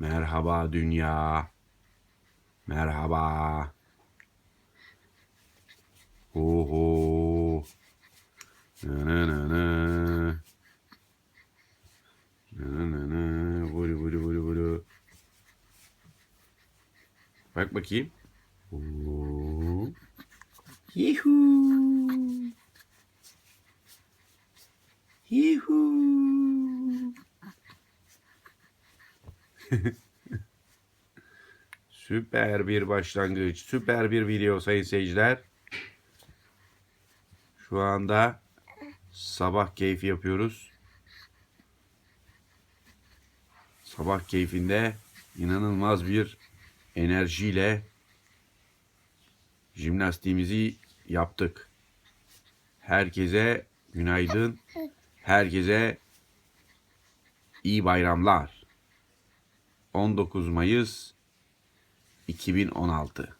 Merhaba dünya. Merhaba. Oho. Nı nı nı nı. Nı nı nı. Vuru vuru vuru vuru. Bak bakayım. Oo. Yuhu. Yuhu. Süper bir başlangıç. Süper bir video sayın seyirciler. Şu anda sabah keyfi yapıyoruz. Sabah keyfinde inanılmaz bir enerjiyle jimnastiğimizi yaptık. Herkese günaydın. Herkese iyi bayramlar. 19 Mayıs 2016